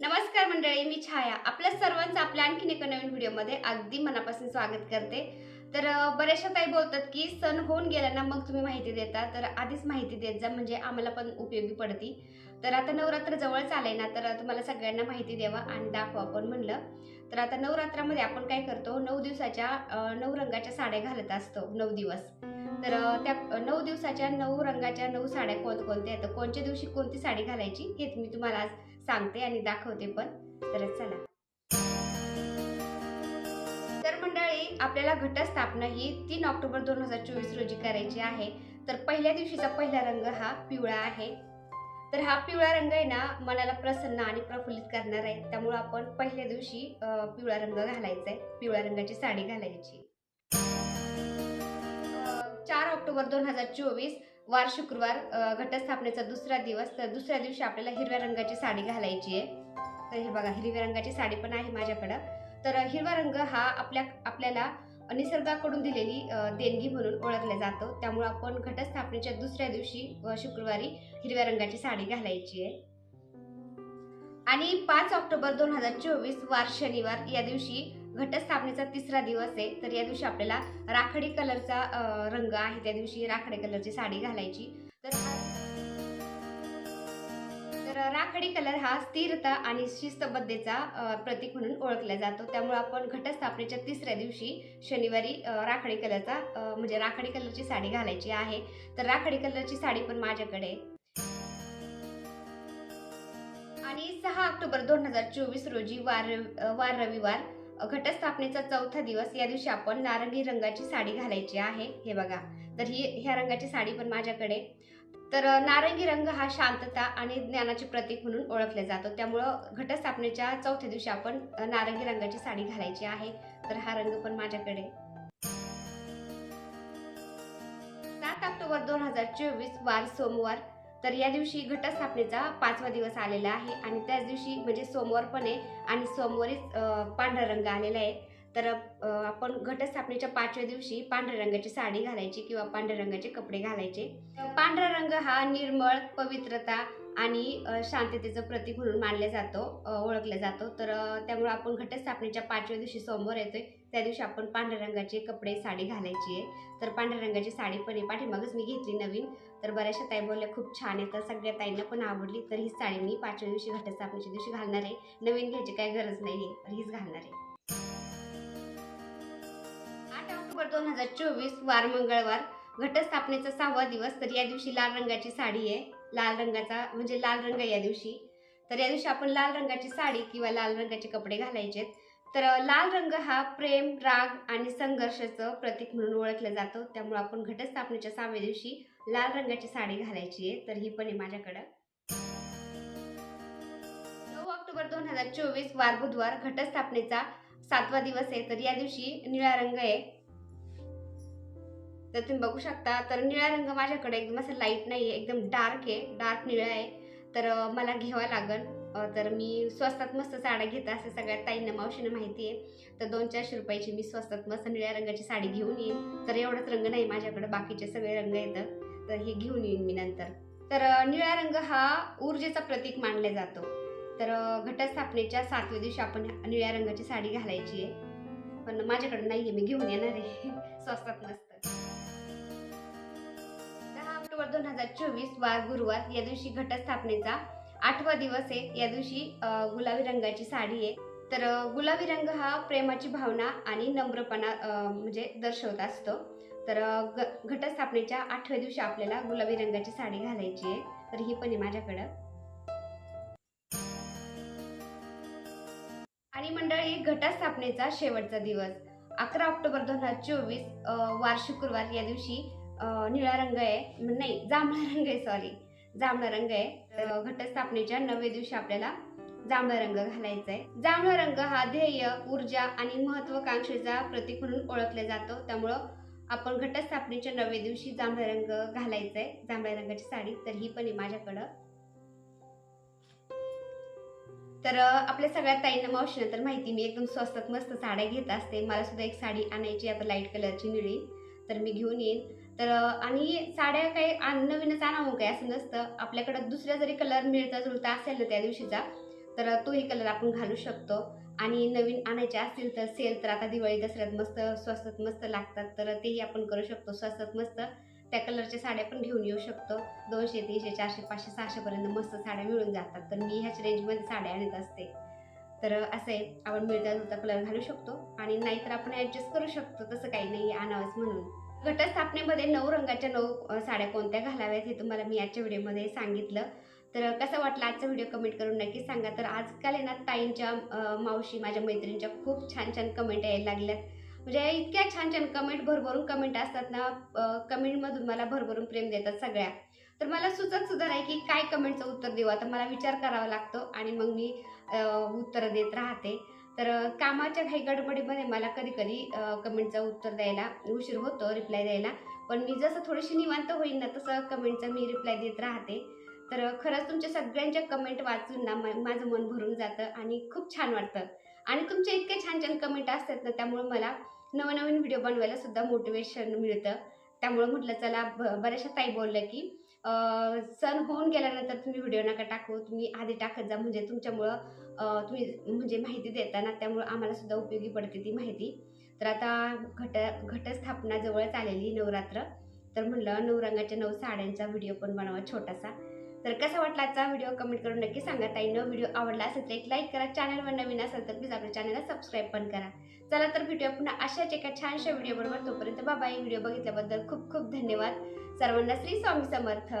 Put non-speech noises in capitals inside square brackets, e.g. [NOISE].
नमस्कार मंडळी मी छाया. आपल्या सर्वांचं आपल्या आणखीन एका नवीन व्हिडिओमध्ये अगदी मनापासून स्वागत करते. तर बऱ्याचशा ताई बोलतात की सण होऊन गेला ना मग तुम्ही माहिती देता. तर आधीच माहिती देत जा म्हणजे आम्हाला पण उपयोगी पडती. तर आता नवरात्र जवळच आलंय ना तर तुम्हाला सगळ्यांना माहिती द्यावा आणि दाखवा आपण म्हणलं. तर आता नवरात्रामध्ये आपण काय करतो नऊ दिवसाच्या नऊ रंगाच्या साड्या घालत असतो नऊ दिवस. तर त्या नऊ दिवसाच्या नऊ रंगाच्या नऊ साड्या कोणकोणत्या? आहेत कोणत्या दिवशी कोणती साडी घालायची हे मी तुम्हाला आज सांगते आणि दाखवते पण. तर चला. तर मंडळी आपल्याला घटस्थापना ही तीन ऑक्टोबर दोन हजार चोवीस रोजी करायची आहे. तर पहिल्या दिवशीचा पहिला रंग हा पिवळा आहे. तर हा पिवळा रंग आहे ना मनाला प्रसन्न आणि प्रफुल्लित करणार आहे. त्यामुळे आपण पहिल्या दिवशी पिवळा रंग घालायचा आहे. पिवळ्या रंगाची साडी घालायची. चार ऑक्टोबर दोन हजार चोवीस वार शुक्रवार घटस्थापनेचा दुसरा दिवस. तर दुसऱ्या दिवशी आपल्याला हिरव्या रंगाची साडी घालायची आहे. तर हे बघा हिरव्या रंगाची साडी पण आहे माझ्याकडं. तर हिरवा रंग हा आपल्या आपल्याला निसर्गाकडून दिलेली देणगी म्हणून ओळखला जातो. त्यामुळे आपण घटस्थापनेच्या दुसऱ्या दिवशी शुक्रवारी हिरव्या रंगाची साडी घालायची आहे. आणि पाच ऑक्टोबर दोन हजार चोवीस वार शनिवार या दिवशी घटस्थापनेचा तिसरा दिवस आहे तर या दिवशी आपल्याला राखडी कलरचा रंग आहे. त्या दिवशी राखडी कलरची साडी घालायची. तर तर राखाडी कलर हा स्थिरता आणि शिस्तबद्धतेचा प्रतीक म्हणून ओळखला जातो. त्यामुळे आपण घटस्थापनेच्या तिसऱ्या दिवशी शनिवारी राखडी कलरचा म्हणजे राखडी कलरची साडी घालायची आहे. तर राखडी कलरची साडी पण माझ्याकडे आणि सहा ऑक्टोबर दोन हजार चोवीस रोजी वार वार रविवार घटस्थापनेचा चौथा दिवस या दिवशी आपण नारंगी रंगाची साडी घालायची आहे. हे बघा. तर ही ह्या रंगाची साडी पण माझ्याकडे. तर नारंगी रंग हा शांतता आणि ज्ञानाचे प्रतीक म्हणून ओळखला जातो. त्यामुळं घटस्थापनेच्या चौथ्या दिवशी आपण नारंगी रंगाची साडी घालायची आहे. तर हा रंग पण माझ्याकडे. सात ऑक्टोबर दोन हजार चोवीस वार सोमवार. तर या दिवशी घटस्थापनेचा पाचवा दिवस आलेला आहे आणि त्याच दिवशी म्हणजे सोमवार पण आहे आणि सोमवारीच पांढरा रंग आलेला आहे. तर आपण घटस्थापनेच्या पाचव्या दिवशी पांढऱ्या रंगाची साडी घालायची किंवा पांढऱ्या रंगाचे कपडे घालायचे. पांढरा रंग हा निर्मळ पवित्रता आणि शांततेचं प्रतीक म्हणून मानला जातो ओळखलं जातो. तर त्यामुळे आपण घटस्थापनेच्या पाचव्या दिवशी सोमवार येतोय. त्या दिवशी आपण पांढऱ्या रंगाचे कपडे साडी घालायची आहे. तर पांढऱ्या रंगाची साडी पण आहे. पाठीमागच मी घेतली नवीन. तर बऱ्याचशा ताई बोलल्या खूप छान आहे. तर सगळ्या ताईंना पण आवडली. तर ही साडी मी पाचव्या दिवशी घटस्थापनेच्या दिवशी घालणार आहे. नवीन घ्यायची काही गरज नाही आहे तर हीच घालणार आहे. आठ ऑक्टोबर दोन हजार चोवीस वार मंगळवार. घटस्थापनेचा सहावा दिवस. तर या दिवशी लाल रंगाची साडी आहे. लाल रंगाचा म्हणजे लाल रंग आहे या दिवशी. तर या दिवशी आपण लाल रंगाची साडी किंवा लाल रंगाचे कपडे घालायचे तर लाल रंग हा प्रेम राग आणि संघर्षाचं प्रतीक म्हणून ओळखला जातो. त्यामुळे आपण घटस्थापनेच्या सहाव्या दिवशी लाल रंगाची साडी घालायची आहे. तर ही पण आहे माझ्याकडं. नऊ ऑक्टोबर दोन हजार चोवीस वार बुधवार घटस्थापनेचा सातवा दिवस आहे. तर या दिवशी निळा रंग आहे. तर तुम्ही बघू शकता. तर निळा रंग माझ्याकडे एकदम असं लाइट नाही आहे एकदम डार्क आहे. डार्क निळा आहे. तर मला घ्यावा लागेल. तर मी स्वस्तात मस्त साड्या घेत असते सगळ्यात ताईंना मावशीनं माहिती आहे. तर दोन चारशे रुपयाची मी स्वस्तात मस्त निळ्या रंगाची साडी घेऊन येईन. तर एवढाच रंग नाही माझ्याकडे बाकीचे सगळे रंग येतात तर हे घेऊन येईन मी नंतर. तर निळा रंग हा ऊर्जेचा प्रतीक मानला जातो. तर घटस्थापनेच्या सातव्या दिवशी आपण निळ्या रंगाची साडी घालायची आहे. पण माझ्याकडे नाही आहे मी घेऊन येणार आहे. [LAUGHS] स्वस्तात मस्त. ऑक्टोबर दोन हजार चोवीस वार गुरुवार या दिवशी घटस्थापनेचा आठवा दिवस आहे. या दिवशी गुलाबी रंगाची साडी आहे. तर गुलाबी रंग हा प्रेमाची भावना आणि नम्रपणा म्हणजे दर्शवत असतो. तर ग- घटस्थापनेच्या आठव्या दिवशी आपल्याला गुलाबी रंगाची साडी घालायची आहे. तर ही पण आहे माझ्याकडं. आणि मंडळी घटस्थापनेचा शेवटचा दिवस. अकरा ऑक्टोबर दोन हजार चोवीस वार शुक्रवार या दिवशी निळा रंग आहे. नाही जांभळा रंग आहे सॉरी जांभळा रंग आहे. तर घटस्थापनेच्या नवव्या दिवशी आपल्याला जांभळा रंग घालायचा आहे. जांभळा रंग हा ध्येय ऊर्जा आणि महत्वाकांक्षेचा प्रतीक म्हणून ओळखला जातो. त्यामुळं आपण घटस्थापनेच्या नवव्या दिवशी जांभळा रंग घालायचा आहे. जांभळ्या रंगाची साडी तर ही पण आहे माझ्याकडं. तर आपल्या सगळ्या ताईंना मावशीनं तर माहिती मी एकदम स्वस्तात मस्त साड्या घेत असते. मला सुद्धा एक साडी आणायची आता लाइट कलरची निळी. तर मी घेऊन येईन. तर आणि साड्या काही आण- नवीनच आणावं काय? असं नसतं. आपल्याकडं दुसऱ्या जरी कलर मिळता जुळता असेल ना त्या दिवशीचा तर तोही कलर आपण घालू शकतो. आणि नवीन आणायचे असतील तर सेल तर आता दिवाळी दसऱ्यात मस्त स्वस्तात मस्त लागतात तर तेही आपण करू शकतो. स्वस्तात मस्त त्या कलरच्या साड्या पण घेऊन येऊ शकतो. दोनशे तीनशे चारशे पाचशे सहाशेपर्यंत मस्त साड्या मिळून जातात. तर मी ह्याच रेंजमध्ये साड्या आणत असते. तर असं आहे. आपण मिळता जुळता कलर घालू शकतो. आणि नाहीतर आपण ॲडजस्ट करू शकतो. तसं काही नाही आणावंच म्हणून. घटस्थापनेमध्ये नऊ रंगाच्या नऊ साड्या कोणत्या घालाव्यात हे तुम्हाला मी आजच्या व्हिडिओमध्ये सांगितलं. तर कसं वाटलं आजचा व्हिडिओ कमेंट करून नक्की सांगा. तर आजकाल आहे ना ताईंच्या मावशी माझ्या मैत्रिणींच्या खूप छान छान कमेंट यायला लागल्यात. म्हणजे इतक्या छान छान कमेंट भरभरून कमेंट असतात ना कमेंटमधून मला भरभरून प्रेम देतात सगळ्या. तर मला सुचत सुद्धा नाही की काय कमेंटचं उत्तर देऊ. आता मला विचार करावा लागतो आणि मग मी उत्तरं देत राहते. तर कामाच्या काही गडबडीमध्ये मला कधी कधी कमेंटचं उत्तर द्यायला उशीर होतो रिप्लाय द्यायला. पण मी जसं थोडीशी निवांत होईल ना तसं कमेंटचं मी रिप्लाय देत राहते. तर खरंच तुमच्या सगळ्यांच्या कमेंट वाचून ना माझं मन भरून जातं आणि खूप छान वाटतं. आणि तुमचे इतके छान छान कमेंट असतात ना त्यामुळे मला नवनवीन व्हिडिओ बनवायला सुद्धा मोटिवेशन मिळतं. त्यामुळे म्हटलं चला ब- बऱ्याचशा ताई बोलल्या की सण होऊन गेल्यानंतर तुम्ही व्हिडिओ नका टाकू तुम्ही आधी टाकत जा. म्हणजे तुमच्यामुळं तुम्ही म्हणजे माहिती देताना त्यामुळं आम्हाला सुद्धा उपयोगी पडते ती माहिती. तर आता घट घटस्थापना जवळच आलेली नवरात्र. तर म्हणलं नऊ रंगाच्या नऊ साड्यांचा व्हिडिओ पण बनवा छोटासा. तर कसा वाटला आजचा व्हिडिओ? कमेंट करून नक्की सांगा. ताईनं व्हिडिओ आवडला असेल तर एक लाईक करा. चॅनलवर नवीन असेल तर प्लीज आपल्या चॅनलला सबस्क्राईब पण करा. चला तर व्हिडिओ पुन्हा अशाच एका छानशा व्हिडिओ बरोबर तोपर्यंत बाबा व्हिडिओ बघितल्याबद्दल खूप खूप धन्यवाद. सर्वांना श्री स्वामी समर्थ.